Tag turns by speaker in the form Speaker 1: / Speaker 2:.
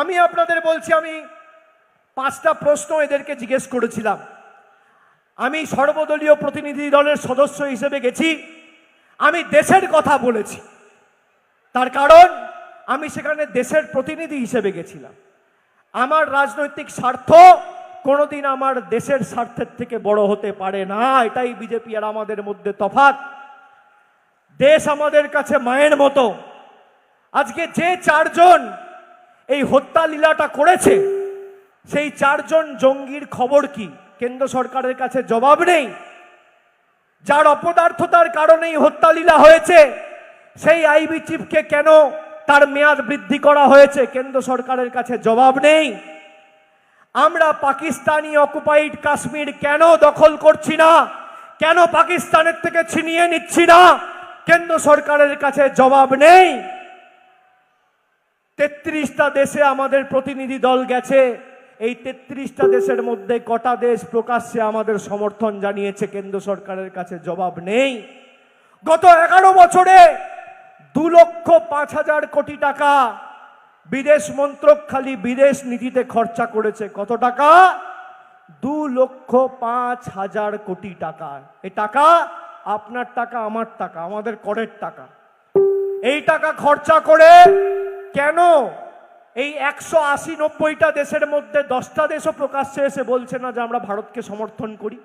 Speaker 1: আমি আপনাদের বলছি, আমি পাঁচটা প্রশ্ন এদেরকে জিজ্ঞেস করেছিলাম। আমি সর্বদলীয় প্রতিনিধি দলের সদস্য হিসেবে গেছি। আমি দেশের কথা বলেছি। তার কারণ, আমি সেখানে দেশের প্রতিনিধি হিসেবে গেছিলাম। আমার রাজনৈতিক স্বার্থ কোনোদিন আমার দেশের স্বার্থের থেকে বড় হতে পারে না। এটাই বিজেপি আর আমাদের মধ্যে তফাৎ। দেশ আমাদের কাছে মায়ের মতো। আজকে যে চারজন এই হত্যা লীলাটা করেছে। সেই চারজন জঙ্গির খবর কি? কেন্দ্র সরকারের কাছে জবাব নেই। যার অপদার্থতার কারণেই হত্যা লীলা হয়েছে, সেই আইবি চিফকে কেন তার মেয়াদ বৃদ্ধি করা হয়েছে কেন্দ্র সরকারের কাছে জবাব নেই। আমরা পাকিস্তানি অকুপাইড কাশ্মীর কেন দখল করছি না? কেন পাকিস্তানের থেকে ছিনিয়ে নিচ্ছি না? কেন্দ্র সরকারের কাছে জবাব নেই। তেত্রিশটা দেশে আমাদের প্রতিনিধি দল গেছে। এই তেত্রিশটা দেশের মধ্যে কটা দেশ প্রকাশ্যে আমাদের সমর্থন জানিয়েছে, কেন্দ্র সরকারের কাছে জবাব নেই। গত এগারো বছরে দু লক্ষ পাঁচ হাজার কোটি টাকা বিদেশ মন্ত্রক খালি বিদেশ নীতিতে খরচা করেছে। কত টাকা? দু লক্ষ পাঁচ হাজার কোটি টাকা। এই টাকা আপনার টাকা, আমার টাকা, আমাদের করের টাকা। এই টাকা খরচা করে কেন? এই একশো আশি নব্বইটা দেশের মধ্যে দশটা দেশও প্রকাশ্যে এসে বলছে না যে আমরা ভারতকে সমর্থন করি।